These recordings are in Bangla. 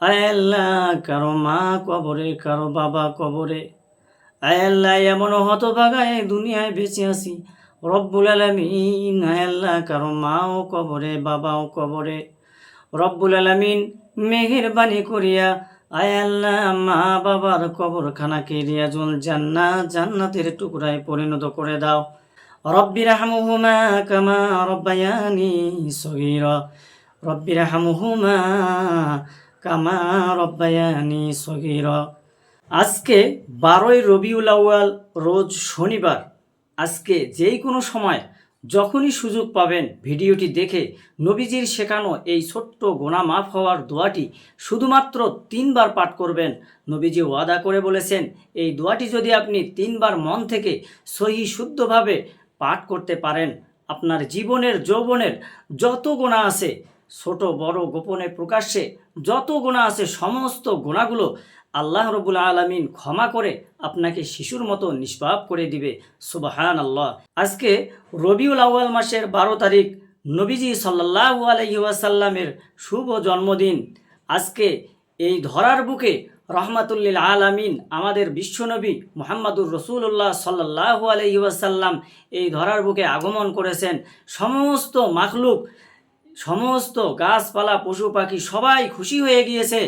আল্লাহ, কারও মা কবরে, কারও বাবা কবরে। আল্লাহ, এমন হতভাগা এই দুনিয়ায় বেঁচে আছি। রব্বুল আলমিন আল্লাহ, কারও মাও কবরে, বাবাও কবরে। রব্বুল আলমিন, মেহেরবানি করিয়া আল্লাহ, মা বাবার কবরখানাকে রিয়াজুল জান্না, জান্নাতের টুকরায় পরিণত করে দাও। রব্বি রাহমুহুমা কামা রব্বায়ানি সগীরা। রব্বি রাহমুহুমা কামা রব্বায়ানি সগীরা। আজকে বারোই রবিউল আউয়াল, রোজ শনিবার। আজকে যেই কোনো সময় যখনই সুযোগ পাবেন ভিডিওটি দেখে নবীজির শেখানো এই ছোট্ট গোনা মাফ হওয়ার দোয়াটি শুধুমাত্র তিনবার পাঠ করবেন। নবীজি ওয়াদা করে বলেছেন, এই দোয়াটি যদি আপনি তিনবার মন থেকে সহি শুদ্ধভাবে পাঠ করতে পারেন, আপনার জীবনের যৌবনের যত গোনা আছে, ছোট বড় গোপনে প্রকাশ্যে যত গোনা আছে, সমস্ত গোনাগুলো আল্লাহ রবুল আলমিন ক্ষমা করে আপনাকে শিশুর মতো নিষ্পাপ করে দিবে। সুবাহান আল্লাহ আজকে রবিউল আউয়াল মাসের বারো তারিখ, নবীজি সাল্লাহ আলহিউসাল্লামের শুভ জন্মদিন। আজকে এই ধরার বুকে রহমাতুল্লিল আলামিন আমাদের বিশ্বনবী মোহাম্মদুর রসুল্লাহ সাল্লাহ আলহিউসাল্লাম এই ধরার বুকে আগমন করেছেন। সমস্ত মাখলুক সমস্ত গাছপালা, পশু, পাখি সবাই খুশি হয়ে গিয়েছে।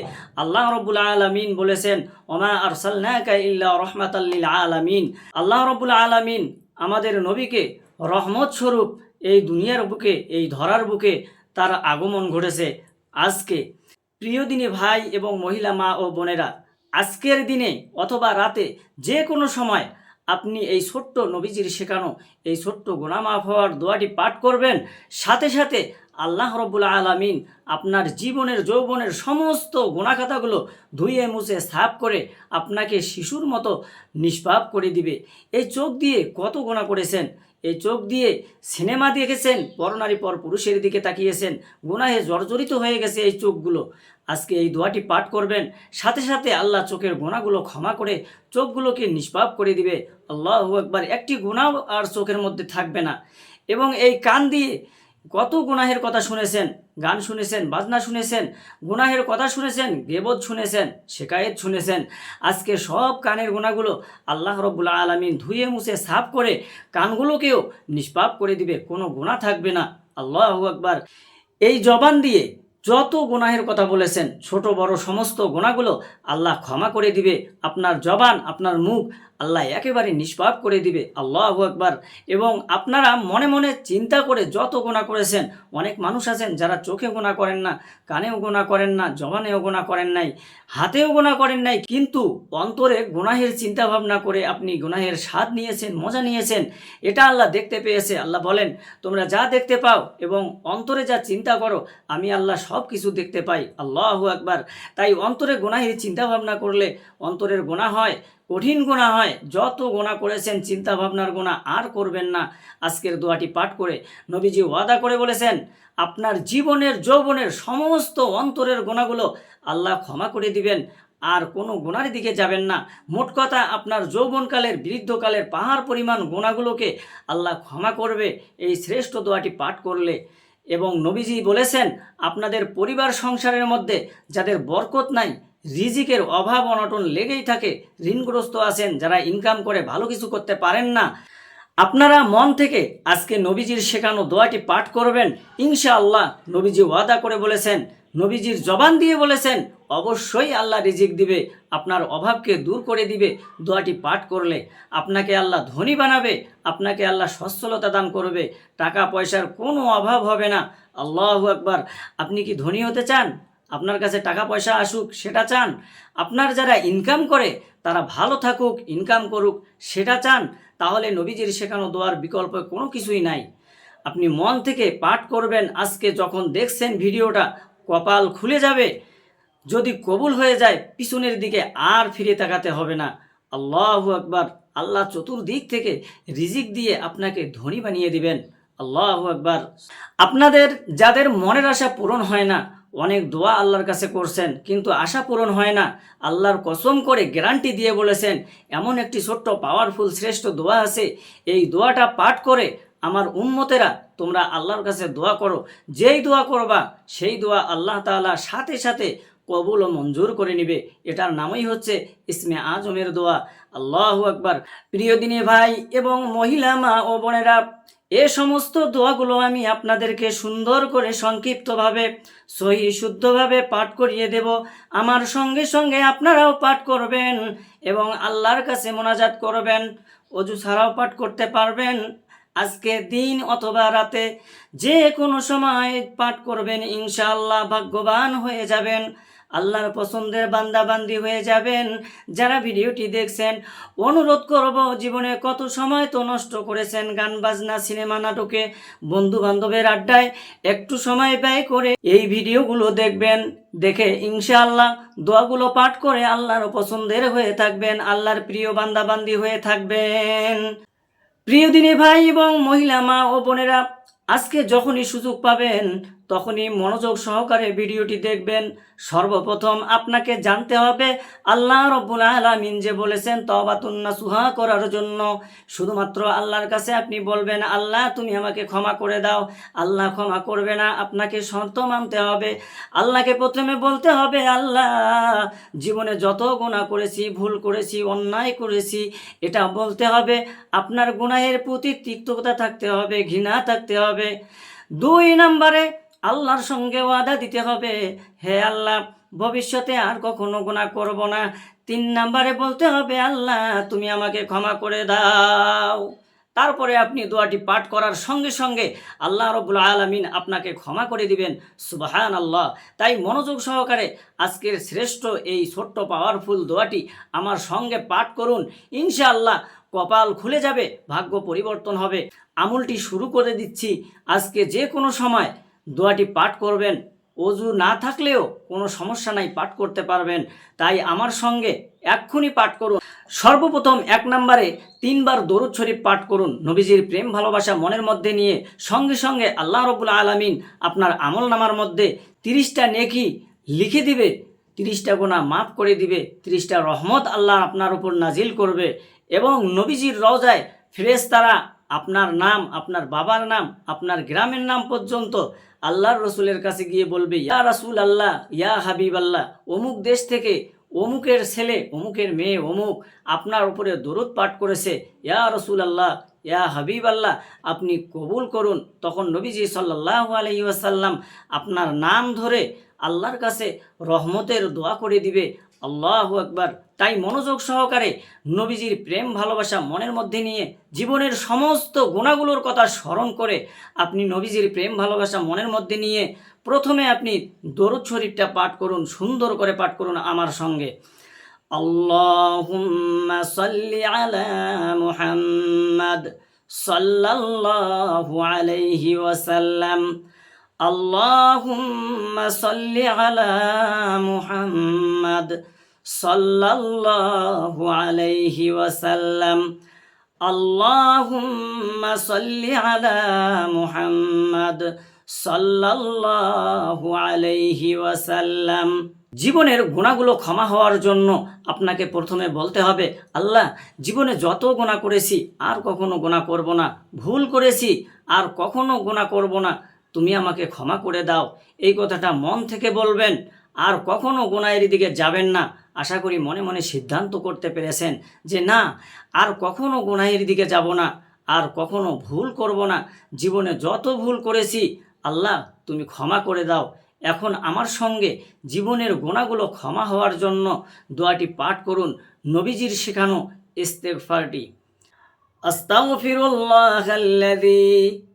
আল্লাহ রব্বুল আলমিন বলেছেন, ওমা আর সাল্লাকা ইল্লা রহমাতাল্লিল আলামিন। আল্লাহ রব্বুল আলমিন আমাদের নবীকে রহমত স্বরূপ এই দুনিয়ার বুকে, এই ধরার বুকে তার আগমন ঘটেছে। আজকে প্রিয় দিনে ভাই এবং মহিলা মা ও বোনেরা, আজকের দিনে অথবা রাতে যে কোনো সময় আপনি এই ছোট্ট নবীজির শেখানো, এই ছোট্ট গোনামাফ হওয়ার দোয়াটি পাঠ করবেন। সাথে সাথে আল্লাহ রব্বুল আলমিন আপনার জীবনের, যৌবনের সমস্ত গোনাখাতাগুলো ধুয়ে মুছে সাফ করে আপনাকে শিশুর মতো নিষ্পাপ করে দিবে। এই চোখ দিয়ে কত গোনা করেছেন? এই চোখ দিয়ে সিনেমা দেখেছেন? পরনারী পর পুরুষের দিকে তাকিয়েছেন? গুনাহে জর্জরিত হয়ে গেছে এই চোখগুলো। আজকে এই দোয়াটি পাঠ করবেন। সাথে সাথে আল্লাহ চোখের গোনাগুলো ক্ষমা করে চোখগুলোকে নিষ্পাপ করে দিবে। আল্লাহ একবার একটি গুণাও আর চোখের মধ্যে থাকবে না। এবং এই কান দিয়ে কত গুনাহের কথা শুনেছেন, গান শুনেছেন, বাজনা শুনেছেন, গুনাহের কথা শুনেছেন গেবদ শুনেছেন, শেকায়েত শুনেছেন। আজকে সব কানের গুণাগুলো আল্লাহ রব্বুল্লা আলমিন ধুয়ে মুছে সাফ করে কানগুলোকেও নিষ্পাপ করে দিবে, কোনো গুণা থাকবে না। আল্লাহ আকবার। এই জবান দিয়ে যত গুনাহের কথা বলেছেন, ছোট বড় সমস্ত গোনাগুলো আল্লাহ ক্ষমা করে দিবে। আপনার জবান, আপনার মুখ আল্লাহ একেবারে নিষ্পাপ করে দিবে, আল্লাহ একবার এবং আপনারা মনে মনে চিন্তা করে যত গোনা করেছেন, অনেক মানুষ আছেন যারা চোখে গোনা করেন না, কানেও গোনা করেন না, জবানেও গোনা করেন নাই, হাতেও গোনা করেন নাই, কিন্তু অন্তরে গুনাহের চিন্তা ভাবনা করে আপনি গুনাহের স্বাদ নিয়েছেন, মজা নিয়েছেন, এটা আল্লাহ দেখতে পেয়েছে। আল্লাহ বলেন, তোমরা যা দেখতে পাও এবং অন্তরে যা চিন্তা করো, আমি আল্লাহ সব কিছু দেখতে পাই, আল্লাহ একবার তাই অন্তরে গুনাহের চিন্তা ভাবনা করলে অন্তরের গোনা হয় কঠিন গোনা হয়, যত গোনা করেছেন চিন্তা ভাবনার গোনা আর করবেন না। আজকের দোয়াটি পাঠ করে নবীজি ওয়াদা করে বলেছেন, আপনার জীবনের, যৌবনের সমস্ত অন্তরের গোনাগুলো আল্লাহ ক্ষমা করে দিবেন। আর কোনো গোনার দিকে যাবেন না। মোট কথা, আপনার যৌবনকালের, বৃদ্ধকালের পাহাড় পরিমাণ গোনাগুলোকে আল্লাহ ক্ষমা করবে। এই শ্রেষ্ঠ দোয়াটি পাঠ করলে এবং নবীজি বলেছেন, আপনাদের পরিবার সংসারের মধ্যে যাদের বরকত নাই রিজিকের অভাব অনটন লেগেই থাকে, ঋণগ্রস্ত আছেন যারা ইনকাম করে ভালো কিছু করতে পারেন না। আপনারা মন থেকে আজকে নবীজির শেখানো দোয়াটি পাঠ করবেন। ইনশাআল্লাহ নবীজি ওয়াদা করে বলেছেন, নবীজির জবান দিয়ে বলেছেন, অবশ্যই আল্লাহ রিজিক দিবে, আপনার অভাবকে দূর করে দিবে। দোয়াটি পাঠ করলে আপনাকে আল্লাহ ধনী বানাবে, আপনাকে আল্লাহ সচ্ছলতা দান করবে। টাকা পয়সার কোনো অভাব হবে না। আল্লাহ একবার আপনি কি ধনী হতে চান? আপনার কাছে টাকা পয়সা আসুক, সেটা চান। আপনার যারা ইনকাম করে, তারা ভালো থাকুক ইনকাম করুক, সেটা চান। তাহলে নবীজির শেখানো দোয়ার বিকল্প কোনো কিছুই নাই। আপনি মন থেকে পাঠ করবেন, আজকে যখন দেখছেন ভিডিওটা, কপাল খুলে যাবে। যদি কবুল হয়ে যায়, পিছনের দিকে আর ফিরে তাকাতে হবে না। আল্লাহ আকবার, আল্লাহ চতুর্দিক থেকে রিজিক দিয়ে আপনাকে ধনী বানিয়ে দিবেন। আল্লাহ আকবার। আপনাদের, যাদের মনের আশা পূরণ হয় না অনেক দোয়া আল্লাহর কাছে করছেন, কিন্তু আশা পূরণ হয় না। আল্লাহর কসম করে গ্যারান্টি দিয়ে বলেছেন, এমন একটি ছোট্ট পাওয়ারফুল শ্রেষ্ঠ দোয়া আছে। এই দোয়াটা পাঠ করে আমার উম্মতেরা, তোমরা আল্লাহর কাছে দোয়া করো। যেই দোয়া করবা, সেই দোয়া আল্লাহ তাআলা সাথে সাথে কবুল ও মঞ্জুর করে নিবে। এটার নামই হচ্ছে ইসমে আজমের দোয়া। আল্লাহ আকবার। প্রিয় দিনে ভাই এবং মহিলা মা ও বোনেরা এ সমস্ত দোয়াগুলো আমি আপনাদেরকে সুন্দর করে সংক্ষিপ্তভাবে, সহি শুদ্ধভাবে পাঠ করিয়ে দেব। আমার সঙ্গে সঙ্গে আপনারাও পাঠ করবেন এবং আল্লাহর কাছে মোনাজাত করবেন, অজু ছাড়াও পাঠ করতে পারবেন। আজকে দিন অথবা রাতে যে কোনো সময় পাঠ করবেন, ইনশাআল্লাহ ভাগ্যবান হয়ে যাবেন। আল্লাহর পছন্দের বান্দাবান্দি হয়ে যাবেন। যারা ভিডিওটি দেখছেন, অনুরোধ করব, জীবনে কত সময় তো নষ্ট করেছেন গান, বাজনা, সিনেমা, নাটকে বন্ধু বান্ধবের আড্ডায়, একটু সময় ব্যয় করে এই ভিডিওগুলো দেখবেন। দেখে ইনশাআল্লাহ দোয়াগুলো পাঠ করে আল্লাহর পছন্দের হয়ে থাকবেন, আল্লাহর প্রিয় বান্দাবান্দি হয়ে থাকবেন। প্রিয় দিনী ভাই এবং মহিলা মা ও বোনেরা, আজকে যখনই সুযোগ পাবেন তখনই মনোযোগ সহকারে ভিডিওটি দেখবেন। সর্বপ্রথম আপনাকে জানতে হবে, আল্লাহ রব্বুল আলামিন যে বলেছেন তবাতুন্না সুহা করার জন্য। শুধুমাত্র আল্লাহর কাছে আপনি বলবেন, আল্লাহ, তুমি আমাকে ক্ষমা করে দাও। আল্লাহ ক্ষমা করবে না, আপনাকে শর্ত মানতে হবে। আল্লাহকে প্রথমে বলতে হবে, আল্লাহ, জীবনে যত গুণা করেছি, ভুল করেছি, অন্যায় করেছি, এটা বলতে হবে, আপনার গুনাহের প্রতি তিক্ততা থাকতে হবে, ঘৃণা থাকতে হবে। দুই নম্বরে আল্লাহর সঙ্গে ওয়াদা দিতে হবে। হে আল্লাহ, ভবিষ্যতে আর কখনো গুণা করব না। তিন নাম্বারে বলতে হবে, আল্লাহ, তুমি আমাকে ক্ষমা করে দাও। তারপরে আপনি দোয়াটি পাঠ করার সঙ্গে সঙ্গে আল্লাহ রবুল আলমিন আপনাকে ক্ষমা করে দিবেন। সুবাহান আল্লাহ তাই মনোযোগ সহকারে আজকের শ্রেষ্ঠ এই ছোট্ট পাওয়ারফুল দোয়াটি আমার সঙ্গে পাঠ করুন। ইনশাআল্লাহ কপাল খুলে যাবে, ভাগ্য পরিবর্তন হবে। আমলটি শুরু করে দিচ্ছি। আজকে যে কোনো সময় দোয়াটি পাঠ করবেন। অজু না থাকলেও কোনো সমস্যা নাই, পাঠ করতে পারবেন। তাই আমার সঙ্গে এক্ষুনি পাঠ করুন। সর্বপ্রথম এক নম্বরে তিনবার দরুদ শরীফ পাঠ করুন। নবীজির প্রেম, ভালোবাসা মনের মধ্যে নিয়ে সঙ্গে সঙ্গে আল্লাহ রবুল আলমিন আপনার আমল নামার মধ্যে তিরিশটা নেকি লিখে দিবে, তিরিশটা গোনা মাফ করে দিবে, তিরিশটা রহমত আল্লাহ আপনার উপর নাজিল করবে এবং নবীজির রওজায় ফেরেশতারা আপনার নাম, আপনার বাবার নাম, আপনার গ্রামের নাম পর্যন্ত আল্লাহর রসুলের কাছে গিয়ে বলবে, ইয়া রাসুল আল্লাহ, ইয়া হাবিব আল্লাহ, অমুক দেশ থেকে অমুকের ছেলে, অমুকের মেয়ে, অমুক আপনার উপরে দরুদ পাঠ করেছে, ইয়া রসুল আল্লাহ, ইয়া হাবিব আল্লাহ, আপনি কবুল করুন। তখন নবীজি সাল্লাহ আলহি আসাল্লাম আপনার নাম ধরে আল্লাহর কাছে রহমতের দোয়া করে দিবে। আল্লাহ একবার তাই মনোযোগ সহকারে নবীজির প্রেম, ভালোবাসা মনের মধ্যে নিয়ে জীবনের সমস্ত গুণাগুলোর কথা স্মরণ করে আপনি নবীজির প্রেম, ভালোবাসা মনের মধ্যে নিয়ে প্রথমে আপনি দরুদ শরীফটা পাঠ করুন, সুন্দর করে পাঠ করুন আমার সঙ্গে। আল্লাহুম্মা সাল্লি আলা মুহাম্মাদ সাল্লাল্লাহু আলাইহি ওয়াসাল্লাম। আল্লাহুম্মা সাল্লি আলা মুহাম্মাদ সাল্লাল্লাহু আলাইহি ওয়াসাল্লাম। আল্লাহুম্মা সাল্লি আলা মুহাম্মাদ সাল্লাল্লাহু আলাইহি ওয়াসাল্লাম। জীবনের গুণাগুলো ক্ষমা হওয়ার জন্য আপনাকে প্রথমে বলতে হবে, আল্লাহ, জীবনে যত গুণা করেছি আর কখনো গুণা করব না, ভুল করেছি আর কখনো গুণা করব না। তুমি আমাকে ক্ষমা করে দাও। এই কথাটা মন থেকে বলবেন। আর কখনো গুনাহের দিকে যাবেন না। আশা করি মনে মনে সিদ্ধান্ত করতে পেরেছেন যে না, আর কখনো গুনাহের দিকে যাব না। আর কখনো ভুল করব না। জীবনে যত ভুল করেছি, আল্লাহ তুমি ক্ষমা করে দাও। এখন আমার সঙ্গে জীবনের গোনাগুলো ক্ষমা হওয়ার জন্য দোয়াটি পাঠ করুন, নবীজির শেখানো ইস্তেগফারটি। আস্তাগফিরুল্লাহ আল্লাযী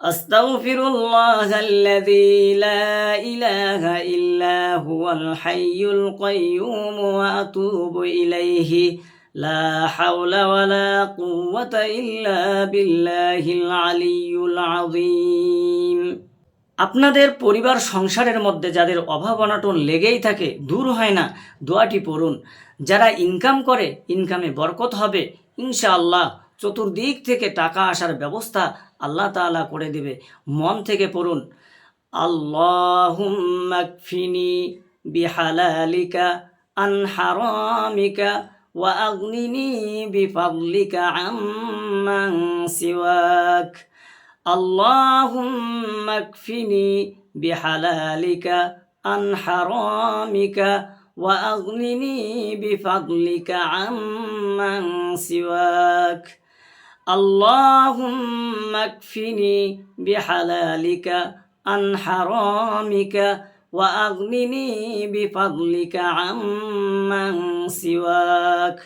أستغفر الله الذي لا إله إلا هو الحي القيوم وأتوب إليه. لا حول ولا قوة إلا بالله العلي العظيم. আপনাদের পরিবার সংসারের মধ্যে যাদের অভাব অনাটন লেগেই থাকে, দূর হয় না, দোয়াটি পড়ুন। যারা ইনকাম করে ইনকামে বরকত হবে। ইনশাআল্লাহ, চতুর্দিক থেকে টাকা আসার ব্যবস্থা আল্লাহ তাআলা করে দেবে মন থেকে পড়ুন আল্লাহুম্মাকফিনি বিহালালিকা আন হারামিকা ওয়া আগনিনি বিফাদলিকা আম্মান সিওয়াক اللهم اكفني بحلالك عن حرامك واغنني بفضلك عمن سواك اللهم اكفني بحلالك عن حرامك واغنني بفضلك عمن سواك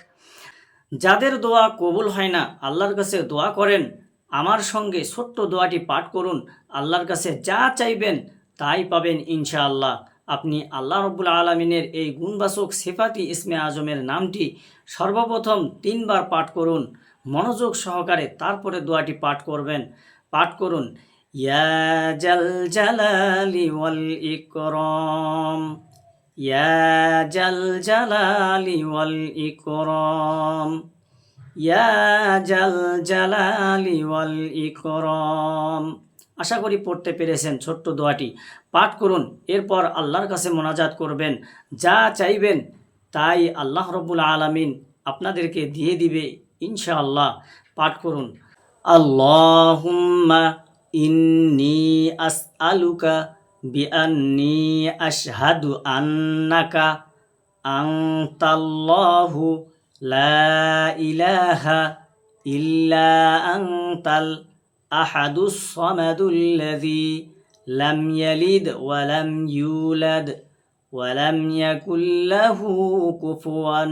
যাদের দোয়া কবুল হয় না আল্লাহর কাছে দোয়া করেন আমার সঙ্গে ছোট্ট দোয়াটি পাঠ করুন আল্লাহর কাছে যা চাইবেন তাই পাবেন ইনশাআল্লাহ আপনি আল্লাহ রব্বুল আলমিনের এই গুণবাচক সেফাতি ইসমে আজমের নামটি সর্বপ্রথম তিনবার পাঠ করুন মনোযোগ সহকারে তারপরে দোয়াটি পাঠ করবেন। পাঠ করুন, ইয়া জাল জালালি ওয়াল ইকরম, ইয়া জাল জালালি ওয়াল ইকরম, ইয়া জাল জালালি ওয়াল ইকরম। আশা করি পড়তে পেরেছেন ছোট্ট দোয়াটি। পাঠ করুন, এরপর আল্লাহর কাছে মোনাজাত করবেন। যা চাইবেন তাই আল্লাহ রব্বুল আলামিন আপনাদেরকে দিয়ে দিবে। ইনশাআল্লাহ পাঠ করুন আল্লাহুম্মা ইন্নি আসআলুকা বিআন্নি আশহাদু আন্নাকা আনতাল্লাহু লা ইলাহা ইল্লা আনতাল আহাদুস সামাদুল্লাযী লাম ইয়ালিদ ওয়া লাম ইউলাদ ওয়া লাম ইয়াকুল লাহু কুফুয়ান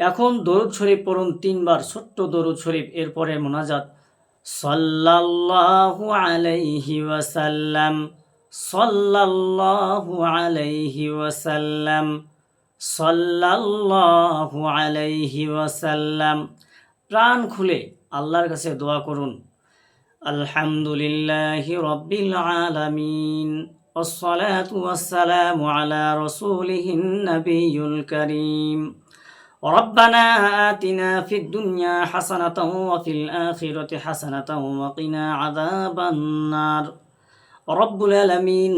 এখন দরুদ শরীফ পড়ুন তিনবার ছোট্ট দরুদ শরীফ এরপরে মোনাজাত সাল্লাল্লাহু আলাইহি ওয়াসাল্লাম সাল্লাল্লাহু আলাইহি ওয়াসাল্লাম সাল্লাল্লাহু আলাইহি ওয়াসাল্লাম প্রাণ খুলে আল্লাহর কাছে দোয়া করুন আলহামদুলিল্লাহি রব্বিল আলামিন والصلاة والسلام على رسوله النبي الكريم ربنا آتنا في الدنيا حسنة وفي الآخرة حسنة وقنا عذاب النار রব্বুল আলমিন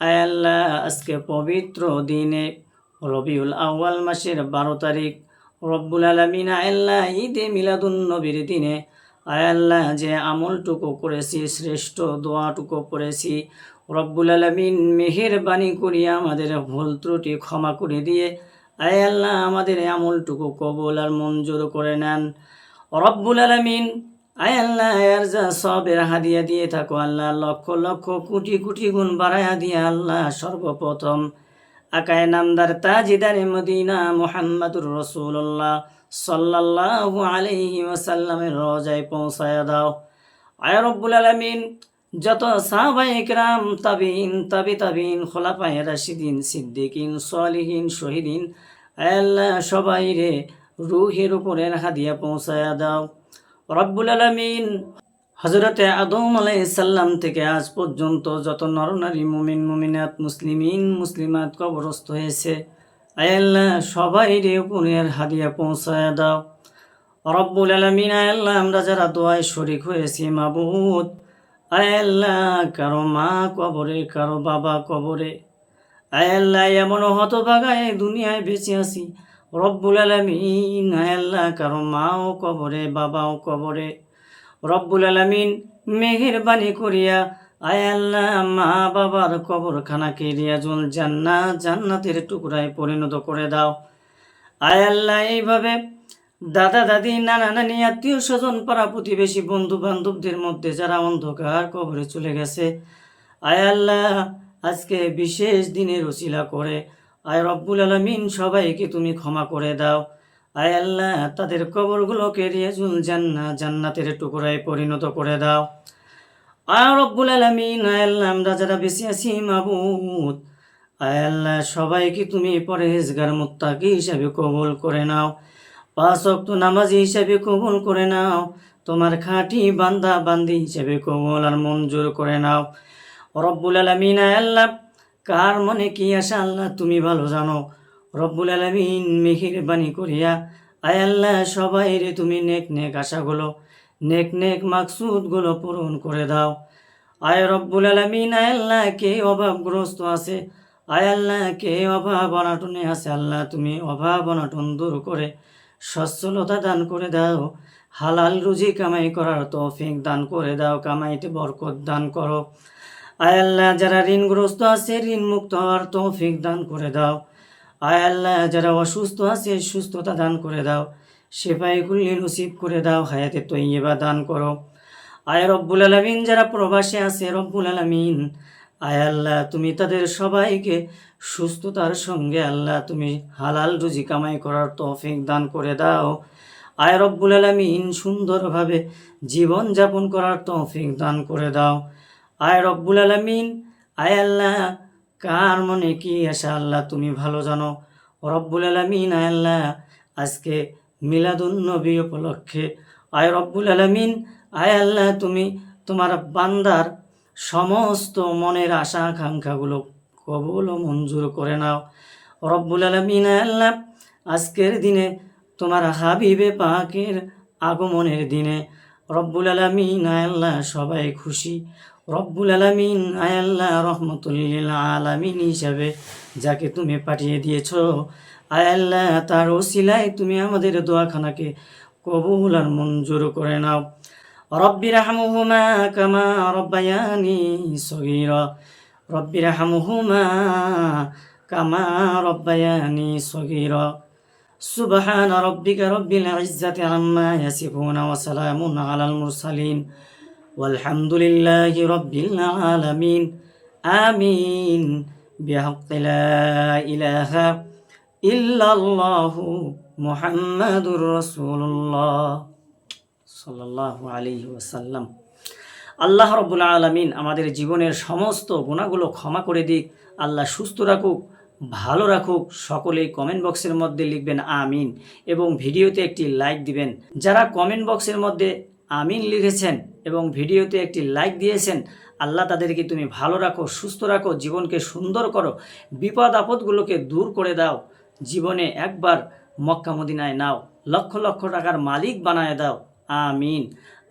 আয়াল্লাহ আজকে পবিত্র দিনে রবিউল আউয়াল মাসের বারো তারিখ রব্বুল আলমিন আয়াল্লাহ ঈদে মিলাদুন নবীর দিনে আয়াল্লাহ যে আমলটুকু করেছি শ্রেষ্ঠ দোয়াটুকু করেছি রব্বুল আলমিন মেহেরবানি করিয়া আমাদের ভুল ত্রুটি ক্ষমা করে দিয়ে আয়াল্লাহ আমাদের আমলটুকু কবুল আর মঞ্জুর করে নেন। রব্বুল আলমিন, আয় আল্লাহ যা সবের হাদিয়া দিয়ে থাকো আল্লাহ, লক্ষ লক্ষ কোটি কোটি গুণ বাড়াইয়া দিয়ে আল্লাহ সর্বপ্রথম। আকায় নামদার তাজিদারে মদিনা মোহাম্মদুর রসুল্লাহ সাল্লাল্লাহু আলাইহি ওয়াসাল্লামের রজায় পৌঁছায়া দাও। আয় রব্বুল আলামিন, যত সাহাবাই ইকরাম তাবিন তাবি তাবিন খোলাপায় রাশিদিন, সিদ্দিকিন, সলিহিন, শহীদিন আয় আল্লাহ সবাই রে রুহের উপরের হাদিয়া পৌঁছায়া দাও। রব্বুল আলমিন হজরতে আদম আলাইসাল্লাম থেকে আজ পর্যন্ত যত নরনারী মুমিন, মুমিনাত, মুসলিমিন, মুসলিমাত কবরস্থ হয়েছে। আয়াল্লাহ সবাই রে উপরের হাদিয়া পৌঁছায় দাও। রব্বুল আলমিন আয়াল্লাহ আমরা যারা দোয়ায় শরিক হয়েছি, মাবুদ। আয়াল্লাহ কারও মা কবরে, কারও বাবা কবরে। আয়াল্লাহ এমন হতভাগায় দুনিয়ায় বেঁচে আছি। রব্বুল আলমিন আয়াল্লাহ কারও মাও কবরে, বাবাও কবরে। রব্বুল আলমিন, মেহেরবানি করিয়া আয়াল্লাহ মা বাবার কবরখানাকে রিয়াজুল জান্নাত জান্নাতের টুকরায় পরিণত করে দাও। আয়াল্লাহ এইভাবে দাদা, দাদি, নানা, নানি, আত্মীয় স্বজন, পাড়া প্রতিবেশী বন্ধু বান্ধবদের মধ্যে যারা অন্ধকার কবরে চলে গেছে আয়াল্লাহ আজকে বিশেষ দিনের ওসিলা করে। আয় রব্বুল আলমিন সবাইকে তুমি ক্ষমা করে দাও। আয় আল্লাহ, তাদের কবরগুলোকে রিয়াজুল জান্না জান্নাতের টুকরায় পরিণত করে দাও। আয় রব্বুল আলমিন, আয় আল্লাহ, আমরা যারা বেশি আছি, মাবুদ। আয় আল্লাহ, সবাইকে তুমি পরেজগার মুত্তাকি হিসাবে কবুল করে নাও। পাঁচ অক্ত নামাজি হিসাবে কবুল করে নাও। তোমার খাঁটি বান্দা, বান্দি হিসাবে কবুল আর মঞ্জুর করে নাও। রব্বুল আলমিন আল্লাহ, কার মনে কি আসা আল্লাহ তুমি ভালো জানো। রব্বুল আলমিন মেহির বাণী করিয়া, আয় আল্লাহ সবাই রে তুমি নেক নেক আশাগুলো, নেক নেক মাকসুদগুলো পূরণ করে দাও। আয় রব্বুল আলমিন, আয় আল্লাহ কে অভাবগ্রস্ত আছে, আয় আল্লাহ কে অভাব অনাটনে আছে আল্লাহ তুমি অভাব অনাটন দূর করে, সচ্ছলতা দান করে দাও। হালাল রুজি কামাই করার তৌফিক দান করে দাও, কামাইতে বরকত দান করো। আয় আল্লাহ, যারা ঋণগ্রস্ত আছে ঋণ মুক্ত হওয়ার তৌফিক দান করে দাও। আয় আল্লাহ, যারা অসুস্থ আছে, সুস্থতা দান করে দাও। সেপাই কুল্লি নসিব করে দাও, হায়াতে তৈবা দান করো। আয় রব্বুল আলমিন, যারা প্রবাসে আছে, রব্বুল আলমিন। আয় আল্লাহ, তুমি তাদের সবাইকে সুস্থতার সঙ্গে আল্লাহ, তুমি হালাল রুজি কামাই করার তৌফিক দান করে দাও। আয় রব্বুল আলমিন, সুন্দরভাবে জীবন যাপন করার তৌফিক দান করে দাও। আয় রব্বুল আলমিন। আয় আল্লাহ, কার মনে কি আসে আল্লাহ তুমি ভালো জানো? রব্বুল আলমিন, আয় আল্লাহ, আজকে মিলাদুন নবী উপলক্ষে। আয় রব্বুল আলমিন, আয় আল্লাহ, তুমি তোমার বান্দার সমস্ত মনের আশা আকাঙ্ক্ষাগুলো কবুল ও মঞ্জুর করে নাও। রব্বুল আলমিন, আয় আল্লাহ, আজকের দিনে তোমার হাবিবে পাকের আগমনের দিনে। রব্বুল আলমিন, আয় আল্লাহ, সবাই খুশি। রব্বুল আলমিন আয়াল্লাহ রহমতুল্লিল আলামিন হিসাবে যাকে তুমি পাঠিয়ে দিয়েছ আয়াল্লাহ তার ওসিলায় তুমি আমাদের দোয়াখানাকে কবুল আর মঞ্জুর করে নাও। রব্বির হামুহুমা কামা রব্বায়ানি সগির। রব্বির হামুহুমা কামা রব্বায়ানি সগির। সুবাহান রব্বিকা রব্বিল ইজ্জাতি আম্মা ইয়াসিফুন ওয়া আলাল মুরসালিন। والحمد لله رب العالمين آمين بحق لا إله إلا الله محمد رسول الله صلى الله عليه وسلم আল্লাহ রব্বুল আলমিন আমাদের জীবনের সমস্ত গুণাগুলো ক্ষমা করে দিক আল্লাহ সুস্থ রাখুক ভালো রাখুক সকলেই কমেন্ট বক্সের মধ্যে লিখবেন আমিন এবং ভিডিওতে একটি লাইক দিবেন যারা কমেন্ট বক্সের মধ্যে আমিন লিখেছেন এবং ভিডিওতে একটি লাইক দিয়েছেন। আল্লাহ তাদেরকে তুমি ভালো রাখো, সুস্থ রাখো, জীবনকে সুন্দর করো, বিপদ আপদগুলোকে দূর করে দাও, জীবনে একবার মক্কা মদিনায় নাও, লক্ষ লক্ষ টাকার মালিক বানায় দাও। আমিন।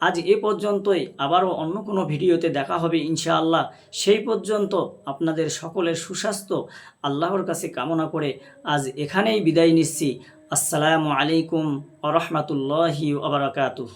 আজ এ পর্যন্তই, আবারও অন্য কোনো ভিডিওতে দেখা হবে ইনশাআল্লাহ। সেই পর্যন্ত আপনাদের সকলের সুস্বাস্থ্য, আল্লাহর কাছে কামনা করে আজ এখানেই বিদায় নিচ্ছি। আসসালামু আলাইকুম আ রহমতুল্লাহি আবরাকাতুহ